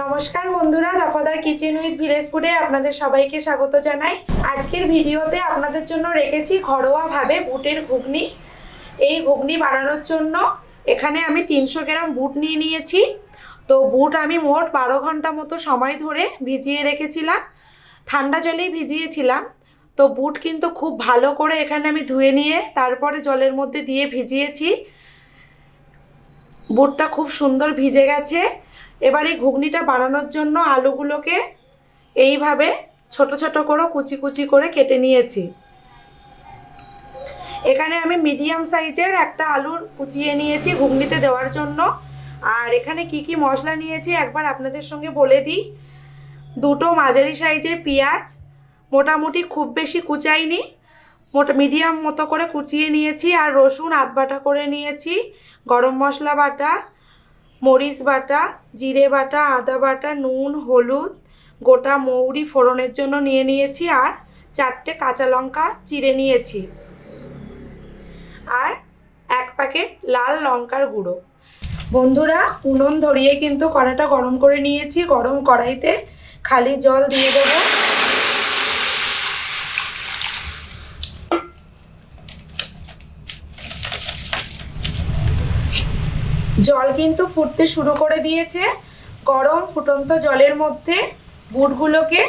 নমস্কার বন্ধুরা, দফাদার kitchen with village ফুডে আপনাদের সবাইকে স্বাগত জানাই। আজকের ভিডিওতে আপনাদের জন্য রেখেছি ঘরোয়াভাবে বুটের ঘুগনি। এই ঘুগনি বানানোর জন্য এখানে আমি তিনশো গ্রাম বুট নিয়ে নিয়েছি। তো বুট আমি মোট বারো ঘণ্টা মতো সময় ধরে ভিজিয়ে রেখেছিলাম। ঠান্ডা জলেই ভিজিয়েছিলাম। তো বুট কিন্তু খুব ভালো করে এখানে আমি ধুয়ে নিয়ে তারপরে জলের মধ্যে দিয়ে ভিজিয়েছি। বুটটা খুব সুন্দর ভিজে গেছে। এবার এই ঘুগনিটা বানানোর জন্য আলুগুলোকে এইভাবে ছোট ছোট করে কুচি কুচি করে কেটে নিয়েছি। এখানে আমি মিডিয়াম সাইজের একটা আলু কুচিয়ে নিয়েছি ঘুগনিতে দেওয়ার জন্য। আর এখানে কি কি মশলা নিয়েছি একবার আপনাদের সঙ্গে বলে দিই। দুটো মাঝারি সাইজের পেঁয়াজ, মোটামুটি খুব বেশি কুচাইনি, মোটা মিডিয়াম মতো করে কুচিয়ে নিয়েছি। আর রসুন আধ বাটা করে নিয়েছি, গরম মশলা বাটা মরিচ বাটা, জিরে বাটা, আদা বাটা, নুন, হলুদ, গোটা মৌরি ফোড়নের জন্য নিয়ে নিয়েছি আর চারটে কাঁচা লঙ্কা চিড়ে নিয়েছি। আর এক প্যাকেট লাল লঙ্কার গুঁড়ো। বন্ধুরা, উনুন ধরিয়ে কিন্তু কড়াটা গরম করে নিয়েছি। গরম কড়াইতে খালি জল দিয়ে দেবো জল কিন্তু ফুটতে শুরু করে দিয়েছে। গরম ফুটন্ত জলের মধ্যে বুটগুলোকে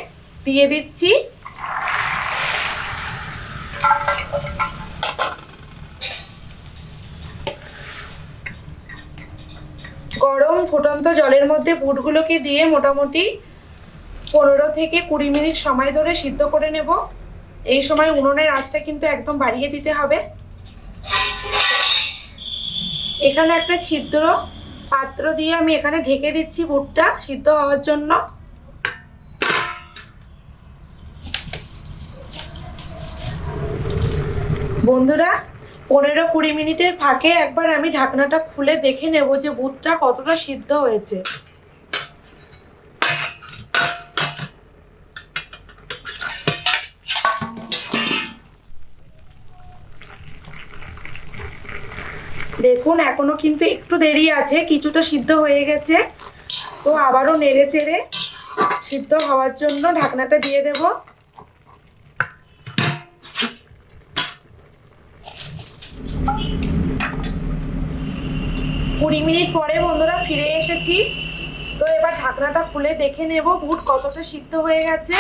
দিয়ে দিচ্ছি। গরম ফুটন্ত জলের মধ্যে বুটগুলোকে দিয়ে মোটামুটি পনেরো থেকে কুড়ি মিনিট সময় ধরে সিদ্ধ করে নেব। এই সময় উনুনের আঁচটা কিন্তু একদম বাড়িয়ে দিতে হবে। এখানে একটা ছিদ্র পাত্র দিয়ে আমি এখানে ঢেকে দিচ্ছি বুটটা সিদ্ধ হওয়ার জন্য। বন্ধুরা, পনেরো কুড়ি মিনিটের ফাঁকে একবার আমি ঢাকনাটা খুলে দেখে নেব যে বুটটা কতটা সিদ্ধ হয়েছে। কিন্তু একটু দেরি আছে, কিছুটা সিদ্ধ হয়ে গেছে। তো আবারও নেড়ে চেড়ে সিদ্ধ হওয়ার জন্য ঢাকনাটা দিয়ে দেব। কুড়ি মিনিট পরে বন্ধুরা ফিরে এসেছি। তো এবার ঢাকনাটা খুলে দেখে নেব বুট কতটা সিদ্ধ হয়ে গেছে।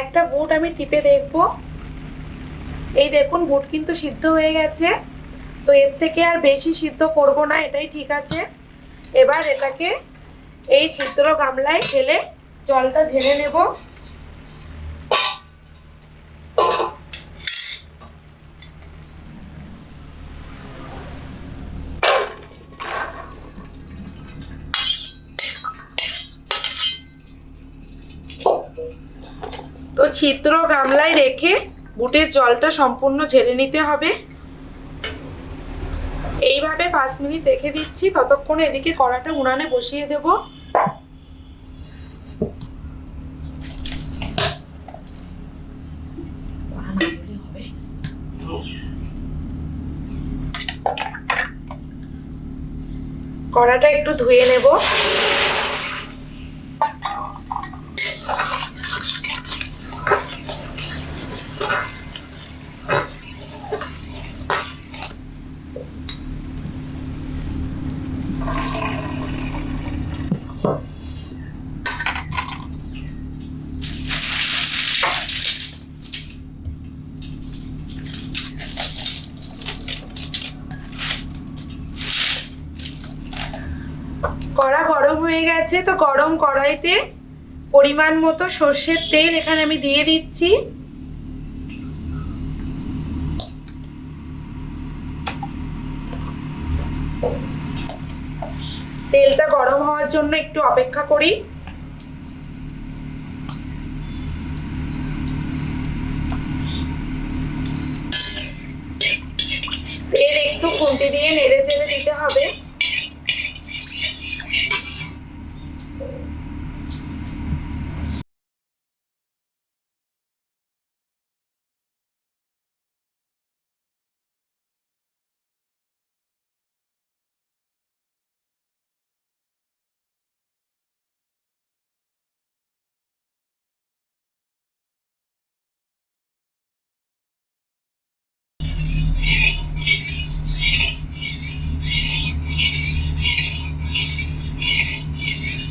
একটা বুট আমি টিপে দেখব। এই দেখুন, বুট কিন্তু সিদ্ধ হয়ে গেছে। তো এর থেকে আর বেশি সিদ্ধ করব না, এটাই ঠিক আছে। এবার এটাকে এই ছিদ্র গামলায় ঢেলে জলটা ঝেড়ে নেব। তো ছিদ্র গামলায় রেখে বুটের জলটা সম্পূর্ণ ঝেড়ে নিতে হবে। এইভাবে পাঁচ মিনিট রেখে দিচ্ছি। ততক্ষণে এদিকে কড়াটা উনানে বসিয়ে দেব। কড়াটা একটু ধুয়ে নেব কড়া গরম হয়ে গেছে তো গরম কড়াইতে পরিমাণ মতো সর্ষের তেল এখানে আমি দিয়ে দিচ্ছি। তেলটা গরম হওয়ার জন্য একটু অপেক্ষা করি।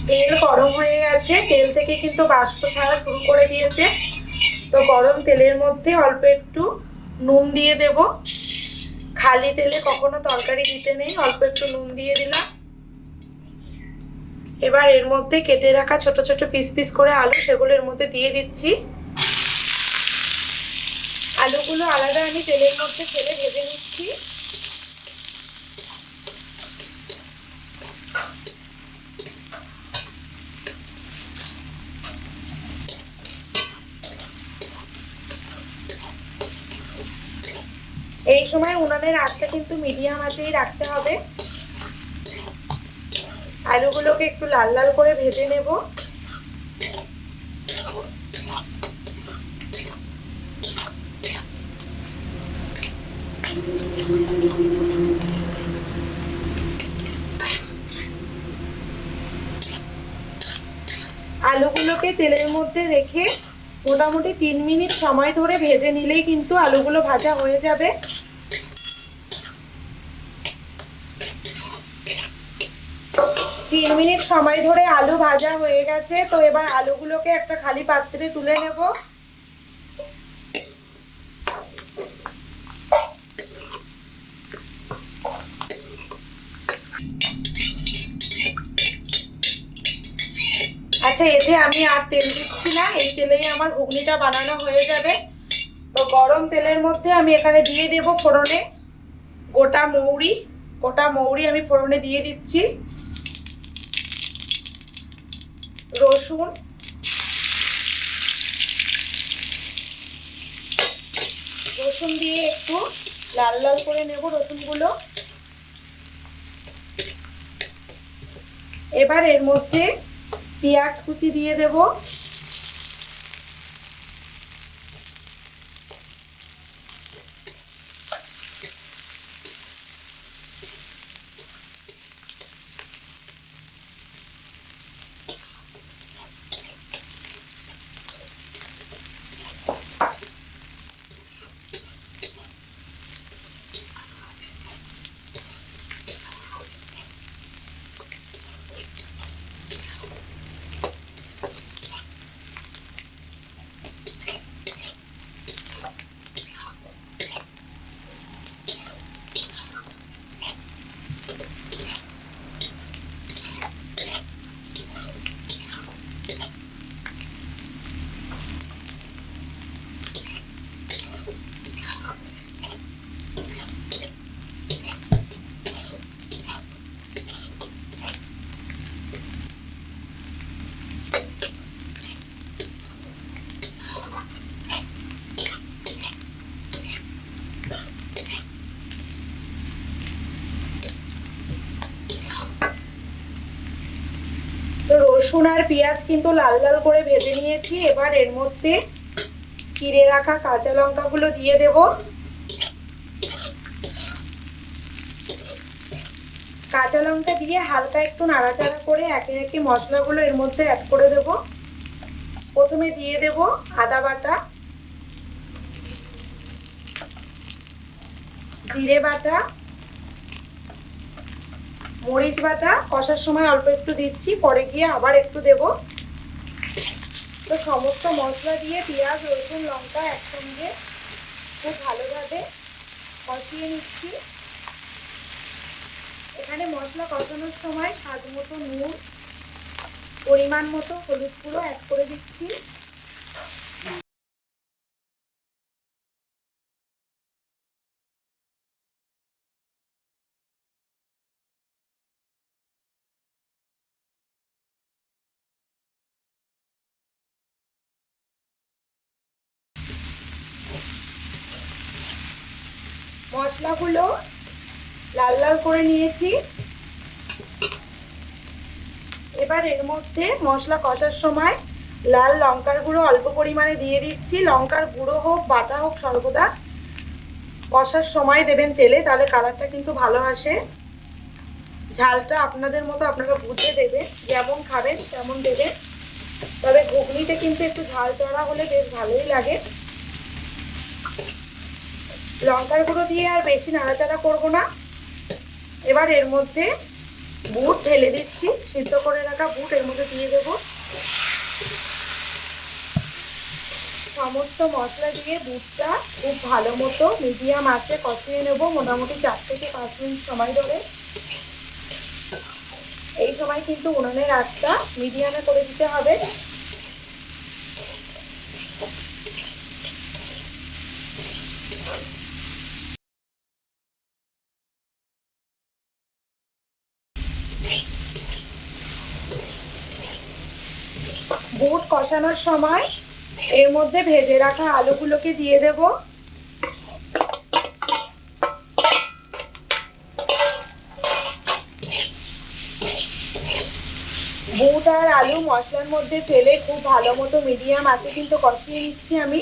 তেল গরম হয়ে গেছে। তেল থেকে কিন্তু বাষ্প ছাড়া শুরু করে দিয়েছে। তো গরম তেলের মধ্যে অল্প একটু নুন দিয়ে দেব। খালি তেলে কখনো তরকারি দিতে নেই, অল্প একটু নুন দিয়ে দিলাম। এবার এর মধ্যে কেটে রাখা ছোট ছোট পিস পিস করে আলু সেগুলো এর মধ্যে দিয়ে দিচ্ছি। আলুগুলো আলাদা আমি তেলের মধ্যে ফেলে ভেজে নিচ্ছি। এই সময় উনানের আঁচটা কিন্তু মিডিয়াম আঁচেই রাখতে হবে। আলুগুলোকে একটু লাল লাল করে ভেজে নেব। আলুগুলোকে তেলের মধ্যে রেখে মোটামুটি তিন মিনিট সময় ধরে ভেজে নিলেই কিন্তু আলুগুলো ভাজা হয়ে যাবে। তিন মিনিট সময় ধরে আলু ভাজা হয়ে গেছে, তো এবার আলুগুলোকে একটা খালি পাত্রে তুলে নেব। আচ্ছা এতে আমি আর তেল দিচ্ছি না, এই তেলেই আমার ঘুগনিটা বানানো হয়ে যাবে। তো গরম তেলের মধ্যে আমি এখানে দিয়ে দেব ফোড়নে গোটা মৌরি। গোটা মৌরি আমি ফোড়নে দিয়ে দিচ্ছি। রসুন। রসুন দিয়ে একটু লাল লাল করে নেব রসুনগুলো। এবার এর মধ্যে পেঁয়াজ কুচি দিয়ে দেব তো রসুন আর পেঁয়াজ কিন্তু লাল লাল করে ভেজে নিয়েছি। এবার এর মধ্যে চিড়ে রাখা কাঁচা লঙ্কাগুলো দিয়ে দেব। কাঁচা লঙ্কা দিয়ে হালকা একটু নাড়াচাড়া করে একে একে মশলাগুলো এর মধ্যে অ্যাড করে দেব। প্রথমে দিয়ে দেব আদা বাটা, জিরে বাটা মরিচ বাটা, কষার সময় অল্প একটু দিচ্ছি, পরে গিয়ে আবার একটু দেব। তো সমস্ত মশলা দিয়ে পেঁয়াজ, রসুন, লঙ্কা একসঙ্গে খুব ভালোভাবে কষিয়ে নিচ্ছি। এখানে মশলা কষানোর সময় স্বাদ মতো নুন, পরিমাণ মতো হলুদ গুঁড়ো অ্যাড করে দিচ্ছি। মশলাগুলো লাল লাল করে নিয়েছি। এবার এর মধ্যে মশলা কষার সময় লাল লঙ্কার গুঁড়ো অল্প পরিমাণে দিয়ে দিচ্ছি। লঙ্কার গুঁড়ো হোক, বাটা হোক, সর্বদা কষার সময় দেবেন তেলে, তাহলে কালারটা কিন্তু ভালো আসে। ঝালটা আপনাদের মতো আপনারা বুঝে দেবেন, যেমন খাবেন, তেমন দেবেন। তবে ঘুগনিতে কিন্তু একটু ঝাল চড়া হলে বেশ ভালোই লাগে। লঙ্কার গুঁড়ো দিয়ে আর বেশি নাড়াচাড়া করব না। এবার এর মধ্যে বুট ঢেলে দিচ্ছি। সিদ্ধ করে রাখা বুট এর মধ্যে দিয়ে দেবো। সমস্ত মশলা দিয়ে বুটটা খুব ভালো মতো মিডিয়াম আঁচে কষিয়ে নেব। মোটামুটি চার থেকে পাঁচ মিনিট সময় ধরে। এই সময় কিন্তু উনুনের আঁচটা মিডিয়ামে করে দিতে হবে। বুট কষানোর সময় এর মধ্যে ভেজে রাখা আলুগুলোকে দিয়ে দেব। বুট আর আলু মশলার মধ্যে ফেলে খুব ভালো মতো মিডিয়াম আছে, কিন্তু কষিয়ে নিচ্ছি আমি।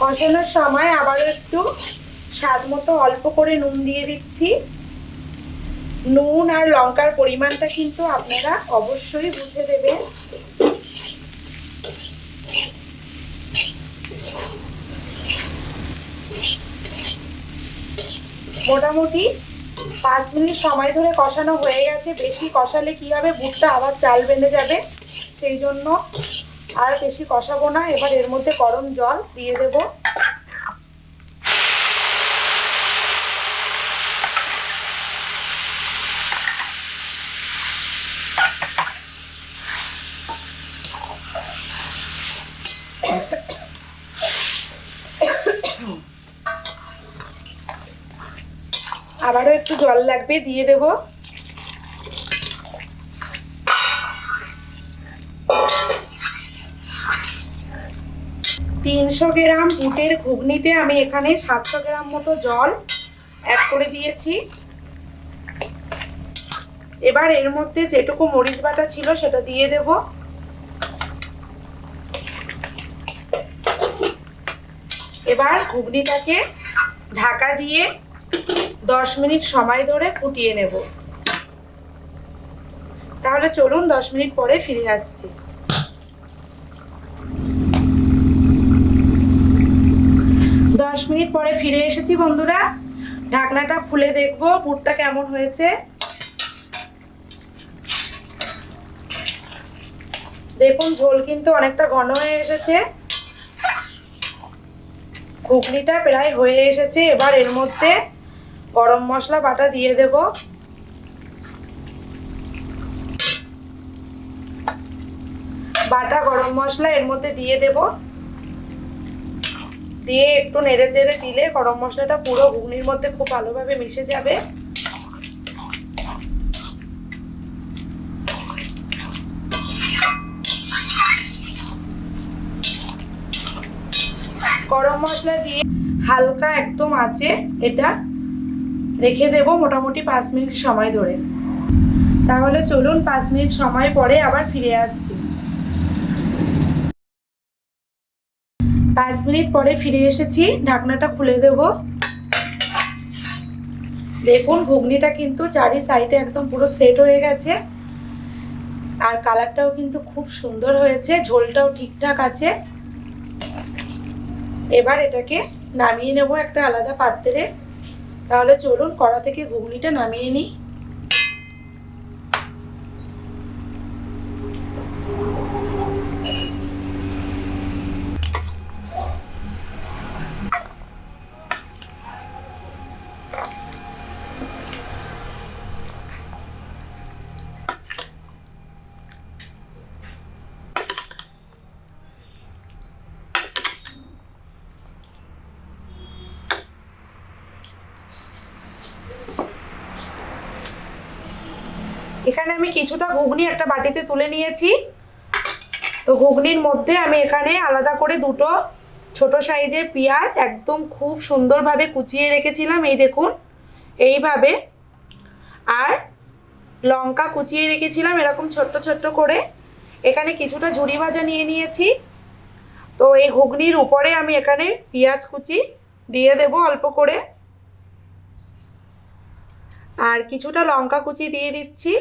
কষানোর সময় আবারও একটু স্বাদ মতো অল্প করে নুন দিয়ে দিচ্ছি। নুন আর লঙ্কার পরিমাণটা কিন্তু আপনারা অবশ্যই বুঝে দেবেন। মোটামুটি পাঁচ মিনিট সময় ধরে কষানো হয়ে গেছে। বেশি কষালে কি হবে? বুটটা আবার চাল বেঁধে যাবে। সেই জন্য আর বেশি কষাবো না, এবার এর মধ্যে গরম জল দিয়ে দেব। আবারও একটু জল লাগবে, দিয়ে দেবো। তিনশো গ্রাম বুটের ঘুগনিতে আমি এখানে সাতশো গ্রাম মতো জল অ্যাড করে দিয়েছি। এবার এর মধ্যে যেটুকু মরিচ বাটা ছিল সেটা দিয়ে দেব। এবার ঘুগনিটাকে ঢাকা দিয়ে দশ মিনিট সময় ধরে ফুটিয়ে নেব। তাহলে চলুন দশ মিনিট পরে ফিরে আসছি। দশ মিনিট পরে ফিরে এসেছি বন্ধুরা। ঢাকনাটা খুলে দেখব বুটটা কেমন হয়েছে। দেখুন, ঝোল কিন্তু অনেকটা ঘন হয়ে এসেছে। ঘুগনিটা প্রায় হয়ে এসেছে, এবার এর মধ্যে গরম মশলা বাটা দিয়ে দেব। বাটা গরম মশলা এর মধ্যে দিয়ে দেবো। দিয়ে একটু নেড়ে চেড়ে দিলে গরম মশলাটা পুরো ঘুগনির মধ্যে খুব ভালোভাবে মিশে যাবে। গরম মশলা দিয়ে হালকা একদম আছে এটা রেখে দেব মোটামুটি পাঁচ মিনিট সময় ধরে। তাহলে চলুন পাঁচ মিনিট সময় পরে আবার ফিরে আসছি। পাঁচ মিনিট পরে ফিরে এসেছি, ঢাকনাটা খুলে দেব। দেখুন, ঘুগনিটা কিন্তু চারি সাইডে একদম পুরো সেট হয়ে গেছে। আর কালারটাও কিন্তু খুব সুন্দর হয়েছে, ঝোলটাও ঠিকঠাক আছে। এবার এটাকে নামিয়ে নেব একটা আলাদা পাত্রে। তাহলে চলুন, কড়া থেকে ঘুগনিটা নামিয়ে নিই। এখানে আমি কিছুটা ঘুগনি একটা বাটিতে তুলে নিয়েছি। তো ঘুগনির মধ্যে আমি এখানে আলাদা করে দুটো ছোট সাইজের পেঁয়াজ একদম খুব সুন্দরভাবে কুচিয়ে রেখেছিলাম, এই দেখুন। এইভাবে আর লঙ্কা কুচিয়ে রেখেছিলাম, এরকম ছোট্ট ছোট্ট করে। এখানে কিছুটা ঝুড়ি ভাজা নিয়ে নিয়েছি। তো এই ঘুগনির উপরে আমি এখানে পেঁয়াজ কুচি দিয়ে দেব অল্প করে। আর কিছুটা লঙ্কা কুচি দিয়ে দিচ্ছি।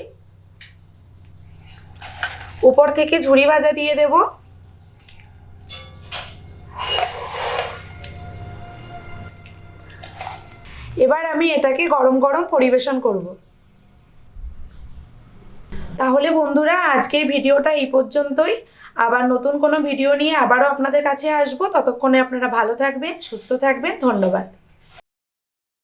উপর থেকে ঝুরি ভাজা দিয়ে দেব। এবার আমি এটাকে গরম গরম পরিবেশন করব। তাহলে বন্ধুরা, আজকের ভিডিওটা এই পর্যন্তই। আবার নতুন কোনো ভিডিও নিয়ে আবারও আপনাদের কাছে আসব। ততক্ষণে আপনারা ভালো থাকবেন, সুস্থ থাকবেন। ধন্যবাদ।